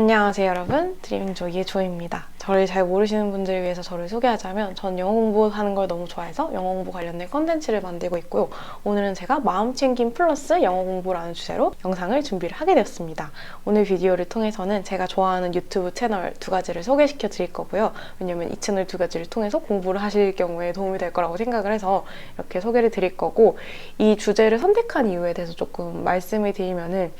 안녕하세요 여러분. 드리밍조이의 조입니다. 저를 잘 모르시는 분들을 위해서 저를 소개하자면 전 영어 공부하는 걸 너무 좋아해서 영어 공부 관련된 컨텐츠를 만들고 있고요 오늘은 제가 마음 챙김 플러스 영어 공부라는 주제로 영상을 준비를 하게 되었습니다. 오늘 비디오를 통해서는 제가 좋아하는 유튜브 채널 두 가지를 소개시켜 드릴 거고요. 왜냐면 이 채널 두 가지를 통해서 공부를 하실 경우에 도움이 될 거라고 생각을 해서 이렇게 소개를 드릴 거고 이 주제를 선택한 이유에 대해서 조금 말씀을 드리면은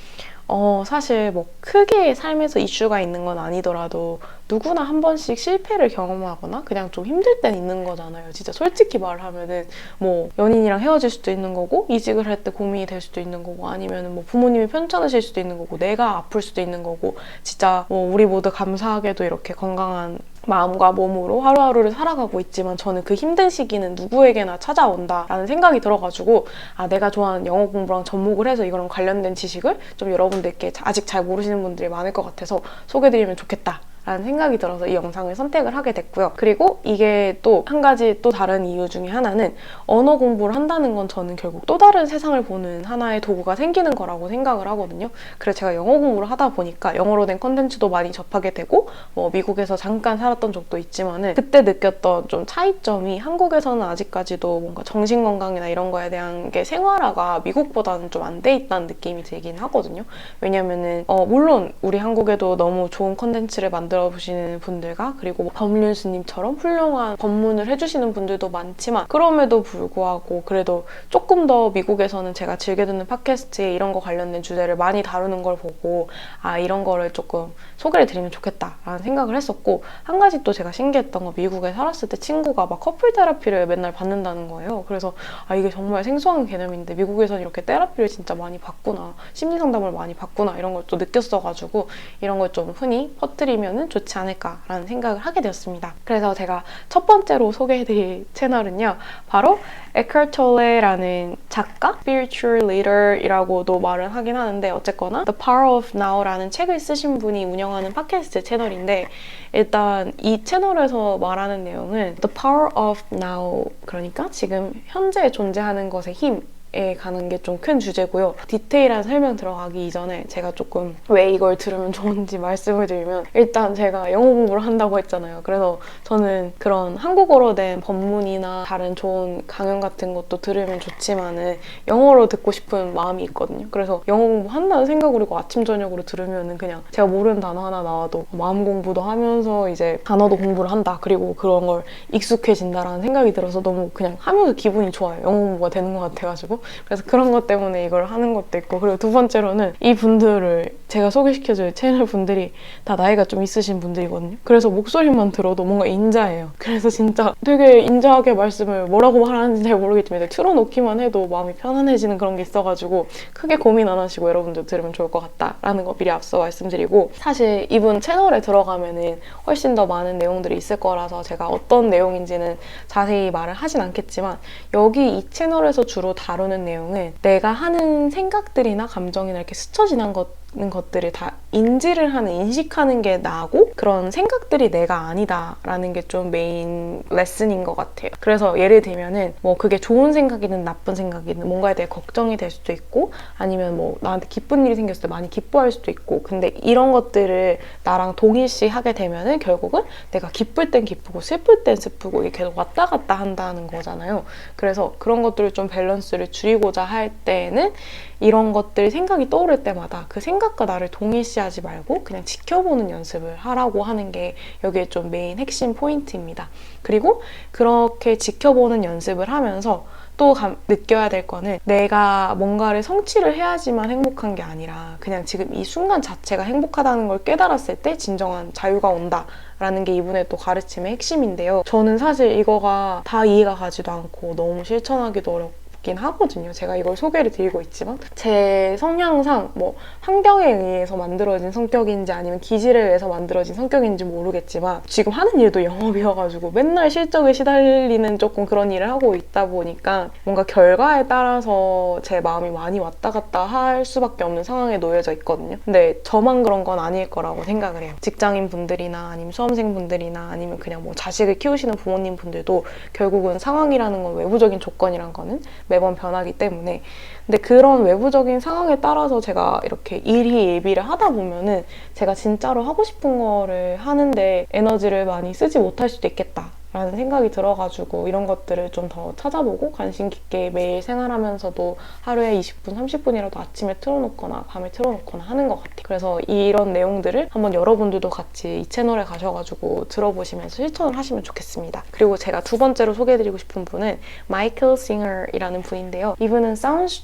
어, 사실 뭐 크게 삶에서 이슈가 있는 건 아니더라도 누구나 한 번씩 실패를 경험하거나 그냥 좀 힘들 땐 있는 거잖아요. 진짜 솔직히 말하면은 뭐 연인이랑 헤어질 수도 있는 거고 이직을 할 때 고민이 될 수도 있는 거고 아니면은 뭐 부모님이 편찮으실 수도 있는 거고 내가 아플 수도 있는 거고 진짜 뭐 우리 모두 감사하게도 이렇게 건강한 마음과 몸으로 하루하루를 살아가고 있지만 저는 그 힘든 시기는 누구에게나 찾아온다라는 생각이 들어가지고 아 내가 좋아하는 영어 공부랑 접목을 해서 이거랑 관련된 지식을 좀 여러분들께 아직 잘 모르시는 분들이 많을 것 같아서 소개드리면 좋겠다 라는 생각이 들어서 이 영상을 선택을 하게 됐고요. 그리고 이게 또 한 가지 또 다른 이유 중에 하나는 언어 공부를 한다는 건 저는 결국 또 다른 세상을 보는 하나의 도구가 생기는 거라고 생각을 하거든요. 그래서 제가 영어 공부를 하다 보니까 영어로 된 컨텐츠도 많이 접하게 되고 뭐 미국에서 잠깐 살았던 적도 있지만은 그때 느꼈던 좀 차이점이 한국에서는 아직까지도 뭔가 정신 건강이나 이런 거에 대한 게 생활화가 미국보다는 좀 안 돼 있다는 느낌이 들긴 하거든요. 왜냐면은 어 물론 우리 한국에도 너무 좋은 컨텐츠를 만들 어 보시는 분들과 그리고 뭐 법륜스님처럼 훌륭한 법문을 해주시는 분들도 많지만 그럼에도 불구하고 그래도 조금 더 미국에서는 제가 즐겨 듣는 팟캐스트에 이런 거 관련된 주제를 많이 다루는 걸 보고 아 이런 거를 조금 소개를 드리면 좋겠다라는 생각을 했었고 한 가지 또 제가 신기했던 거 미국에 살았을 때 친구가 막 커플 테라피를 맨날 받는다는 거예요. 그래서 아 이게 정말 생소한 개념인데 미국에서는 이렇게 테라피를 진짜 많이 받구나 심리 상담을 많이 받구나 이런 걸 또 느꼈어가지고 이런 걸 좀 흔히 퍼뜨리면 은 좋지 않을까라는 생각을 하게 되었습니다. 그래서 제가 첫 번째로 소개해드릴 채널은요. 바로 에컬톨레라는 작가, spiritual leader이라고도 말을 하긴 하는데 어쨌거나 The Power of Now라는 책을 쓰신 분이 운영하는 팟캐스트 채널인데 일단 이 채널에서 말하는 내용은 The Power of Now 그러니까 지금 현재 존재하는 것의 힘 에 가는 게 좀 큰 주제고요. 디테일한 설명 들어가기 이전에 제가 조금 왜 이걸 들으면 좋은지 말씀을 드리면 일단 제가 영어 공부를 한다고 했잖아요. 그래서 저는 그런 한국어로 된 법문이나 다른 좋은 강연 같은 것도 들으면 좋지만은 영어로 듣고 싶은 마음이 있거든요. 그래서 영어 공부 한다는 생각으로 아침 저녁으로 들으면은 그냥 제가 모르는 단어 하나 나와도 마음 공부도 하면서 이제 단어도 공부를 한다. 그리고 그런 걸 익숙해진다라는 생각이 들어서 너무 그냥 하면서 기분이 좋아요. 영어 공부가 되는 것 같아가지고 그래서 그런 것 때문에 이걸 하는 것도 있고 그리고 두 번째로는 이 분들을 제가 소개시켜줄 채널 분들이 다 나이가 좀 있으신 분들이거든요. 그래서 목소리만 들어도 뭔가 인자해요. 그래서 진짜 되게 인자하게 말씀을 뭐라고 말하는지 잘 모르겠지만 틀어놓기만 해도 마음이 편안해지는 그런 게 있어가지고 크게 고민 안 하시고 여러분들 들으면 좋을 것 같다라는 거 미리 앞서 말씀드리고 사실 이분 채널에 들어가면은 훨씬 더 많은 내용들이 있을 거라서 제가 어떤 내용인지는 자세히 말을 하진 않겠지만 여기 이 채널에서 주로 다 루는 내용은 내가 하는 생각들이나 감정이나 이렇게 스쳐 지난 것 것들을 다 인지를 하는, 인식하는 게 나고 그런 생각들이 내가 아니다라는 게 좀 메인 레슨인 것 같아요. 그래서 예를 들면은 뭐 그게 좋은 생각이든 나쁜 생각이든 뭔가에 대해 걱정이 될 수도 있고 아니면 뭐 나한테 기쁜 일이 생겼을 때 많이 기뻐할 수도 있고 근데 이런 것들을 나랑 동일시 하게 되면은 결국은 내가 기쁠 땐 기쁘고 슬플 땐 슬프고 이게 계속 왔다 갔다 한다는 거잖아요. 그래서 그런 것들을 좀 밸런스를 줄이고자 할 때는 이런 것들 생각이 떠오를 때마다 그 생각과 나를 동일시하지 말고 그냥 지켜보는 연습을 하라고 하는 게 여기에 좀 메인 핵심 포인트입니다. 그리고 그렇게 지켜보는 연습을 하면서 또 감, 느껴야 될 거는 내가 뭔가를 성취를 해야지만 행복한 게 아니라 그냥 지금 이 순간 자체가 행복하다는 걸 깨달았을 때 진정한 자유가 온다. 라는 게 이분의 또 가르침의 핵심인데요. 저는 사실 이거가 다 이해가 가지도 않고 너무 실천하기도 어렵고 있긴 하거든요. 제가 이걸 소개를 드리고 있지만 제 성향상 뭐 환경에 의해서 만들어진 성격인지 아니면 기질에 의해서 만들어진 성격인지 모르겠지만 지금 하는 일도 영업이어가지고 맨날 실적에 시달리는 조금 그런 일을 하고 있다 보니까 뭔가 결과에 따라서 제 마음이 많이 왔다 갔다 할 수밖에 없는 상황에 놓여져 있거든요. 근데 저만 그런 건 아닐 거라고 생각을 해요. 직장인 분들이나 아니면 수험생 분들이나 아니면 그냥 뭐 자식을 키우시는 부모님 분들도 결국은 상황이라는 건 외부적인 조건이란 거는 매번 변하기 때문에 근데 그런 외부적인 상황에 따라서 제가 이렇게 일희 예비를 하다 보면은 제가 진짜로 하고 싶은 거를 하는데 에너지를 많이 쓰지 못할 수도 있겠다. 라는 생각이 들어가지고 이런 것들을 좀 더 찾아보고 관심 깊게 매일 생활하면서도 하루에 20분, 30분이라도 아침에 틀어놓거나 밤에 틀어놓거나 하는 것 같아요. 그래서 이런 내용들을 한번 여러분들도 같이 이 채널에 가셔가지고 들어보시면서 실천을 하시면 좋겠습니다. 그리고 제가 두 번째로 소개해드리고 싶은 분은 마이클 싱어이라는 분인데요. 이분은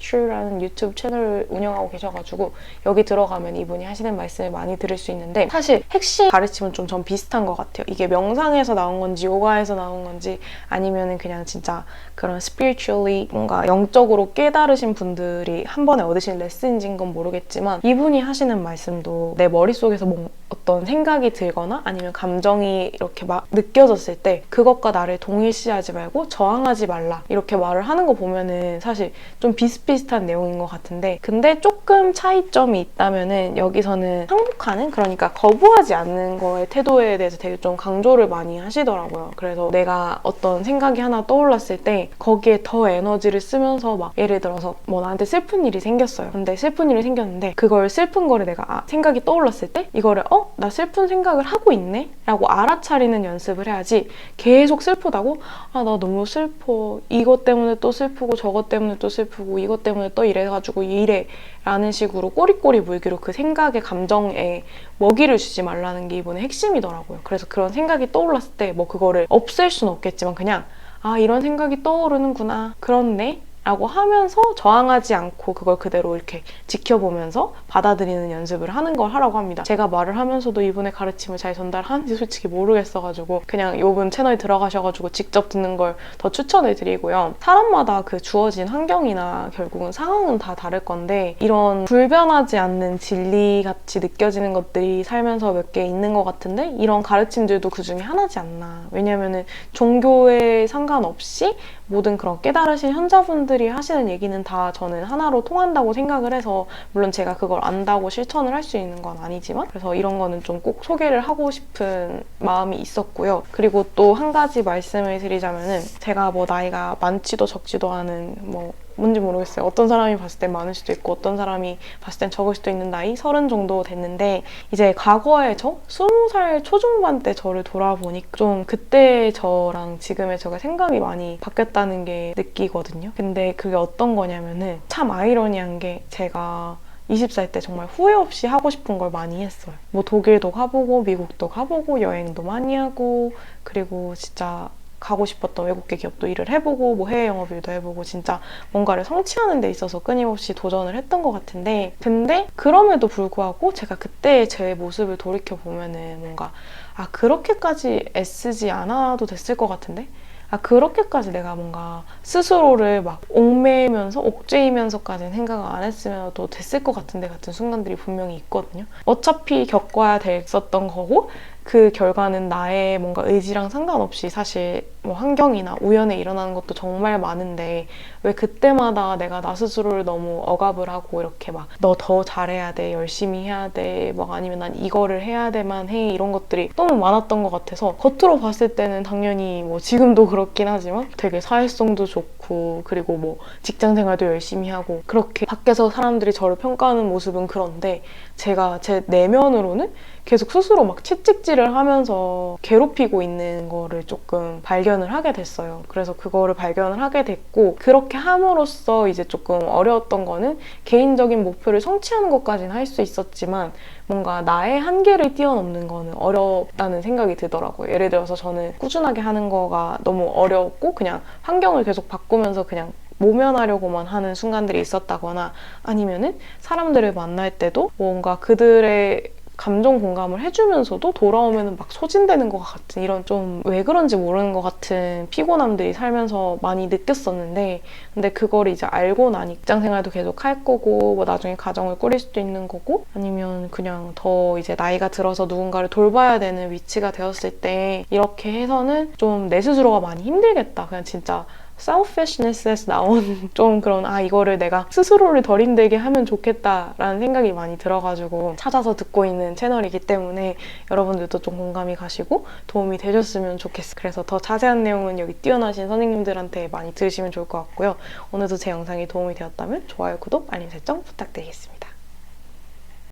True라는 유튜브 채널을 운영하고 계셔가지고 여기 들어가면 이분이 하시는 말씀을 많이 들을 수 있는데 사실 핵심 가르침은 좀 전 비슷한 것 같아요. 이게 명상에서 나온 건지 요가 에서 나온 건지 아니면은 그냥 진짜 그런 spiritually 뭔가 영적으로 깨달으신 분들이 한 번에 얻으신 레슨인지인 건 모르겠지만 이분이 하시는 말씀도 내 머릿속에서 뭔 어떤 생각이 들거나 아니면 감정이 이렇게 막 느껴졌을 때 그것과 나를 동일시하지 말고 저항하지 말라 이렇게 말을 하는 거 보면은 사실 좀 비슷비슷한 내용인 것 같은데 근데 조금 차이점이 있다면은 여기서는 항복하는 그러니까 거부하지 않는 거의 태도에 대해서 되게 좀 강조를 많이 하시더라고요. 그래서 내가 어떤 생각이 하나 떠올랐을 때 거기에 더 에너지를 쓰면서 막 예를 들어서 뭐 나한테 슬픈 일이 생겼어요. 근데 슬픈 일이 생겼는데 그걸 슬픈 거를 내가 아, 생각이 떠올랐을 때 이거를 어? 나 슬픈 생각을 하고 있네? 라고 알아차리는 연습을 해야지 계속 슬프다고? 아 나 너무 슬퍼. 이것 때문에 또 슬프고 저것 때문에 또 슬프고 이것 때문에 또 이래가지고 이래. 라는 식으로 꼬리꼬리 물기로 그 생각의 감정에 먹이를 주지 말라는 게 이번에 핵심이더라고요. 그래서 그런 생각이 떠올랐을 때 뭐 그거를 없앨 수는 없겠지만 그냥 아 이런 생각이 떠오르는구나. 그렇네 라고 하면서 저항하지 않고 그걸 그대로 이렇게 지켜보면서 받아들이는 연습을 하는 걸 하라고 합니다. 제가 말을 하면서도 이분의 가르침을 잘 전달하는지 솔직히 모르겠어가지고 그냥 이분 채널에 들어가셔가지고 직접 듣는 걸 더 추천을 드리고요. 사람마다 그 주어진 환경이나 결국은 상황은 다 다를 건데 이런 불변하지 않는 진리 같이 느껴지는 것들이 살면서 몇 개 있는 것 같은데 이런 가르침들도 그 중에 하나지 않나. 왜냐면은 종교에 상관없이 모든 그런 깨달으신 현자분들 이 하시는 얘기는 다 저는 하나로 통한다고 생각을 해서 물론 제가 그걸 안다고 실천을 할 수 있는 건 아니지만 그래서 이런 거는 좀 꼭 소개를 하고 싶은 마음이 있었고요. 그리고 또 한 가지 말씀을 드리자면은 제가 뭐 나이가 많지도 적지도 않은 뭐 뭔지 모르겠어요. 어떤 사람이 봤을 땐 많을 수도 있고 어떤 사람이 봤을 땐 적을 수도 있는 나이 서른 정도 됐는데 이제 과거에 저 스무 살 초중반 때 저를 돌아보니까 좀 그때 저랑 지금의 저가 생각이 많이 바뀌었다는 게 느끼거든요. 근데 그게 어떤 거냐면은 참 아이러니한 게 제가 20살 때 정말 후회 없이 하고 싶은 걸 많이 했어요. 뭐 독일도 가보고 미국도 가보고 여행도 많이 하고 그리고 진짜 가고 싶었던 외국계 기업도 일을 해보고 뭐 해외 영업 일도 해보고 진짜 뭔가를 성취하는 데 있어서 끊임없이 도전을 했던 것 같은데 근데 그럼에도 불구하고 제가 그때 제 모습을 돌이켜 보면은 뭔가 아 그렇게까지 애쓰지 않아도 됐을 것 같은데 아 그렇게까지 내가 뭔가 스스로를 막 옥매이면서 옥죄이면서까지는 생각을 안 했으면도 됐을 것 같은데 같은 순간들이 분명히 있거든요. 어차피 겪어야 됐었던 거고 그 결과는 나의 뭔가 의지랑 상관없이 사실 뭐 환경이나 우연에 일어나는 것도 정말 많은데 왜 그때마다 내가 나 스스로를 너무 억압을 하고 이렇게 막 너 더 잘해야 돼 열심히 해야 돼막 아니면 난 이거를 해야 돼만 해. 이런 것들이 너무 많았던 것 같아서 겉으로 봤을 때는 당연히 뭐 지금도 그렇긴 하지만 되게 사회성도 좋고 그리고 뭐 직장 생활도 열심히 하고 그렇게 밖에서 사람들이 저를 평가하는 모습은 그런데 제가 제 내면으로는 계속 스스로 막 채찍질 을 하면서 괴롭히고 있는 거를 조금 발견을 하게 됐어요. 그래서 그거를 발견을 하게 됐고 그렇게 함으로써 이제 조금 어려웠던 거는 개인적인 목표를 성취하는 것까지는 할 수 있었지만 뭔가 나의 한계를 뛰어넘는 거는 어렵다는 생각이 들더라고요. 예를 들어서 저는 꾸준하게 하는 거가 너무 어려웠고 그냥 환경을 계속 바꾸면서 그냥 모면하려고만 하는 순간들이 있었다거나 아니면은 사람들을 만날 때도 뭔가 그들의 감정 공감을 해주면서도 돌아오면 막 소진되는 것 같은 이런 좀 왜 그런지 모르는 것 같은 피곤함들이 살면서 많이 느꼈었는데 근데 그걸 이제 알고 나니 직장 생활도 계속 할 거고 뭐 나중에 가정을 꾸릴 수도 있는 거고 아니면 그냥 더 이제 나이가 들어서 누군가를 돌봐야 되는 위치가 되었을 때 이렇게 해서는 좀 내 스스로가 많이 힘들겠다. 그냥 진짜 selfishness에서 나온 좀 그런 아 이거를 내가 스스로를 덜 힘들게 하면 좋겠다라는 생각이 많이 들어가지고 찾아서 듣고 있는 채널이기 때문에 여러분들도 좀 공감이 가시고 도움이 되셨으면 좋겠어요. 그래서 더 자세한 내용은 여기 뛰어나신 선생님들한테 많이 들으시면 좋을 것 같고요. 오늘도 제 영상이 도움이 되었다면 좋아요, 구독, 알림 설정 부탁드리겠습니다.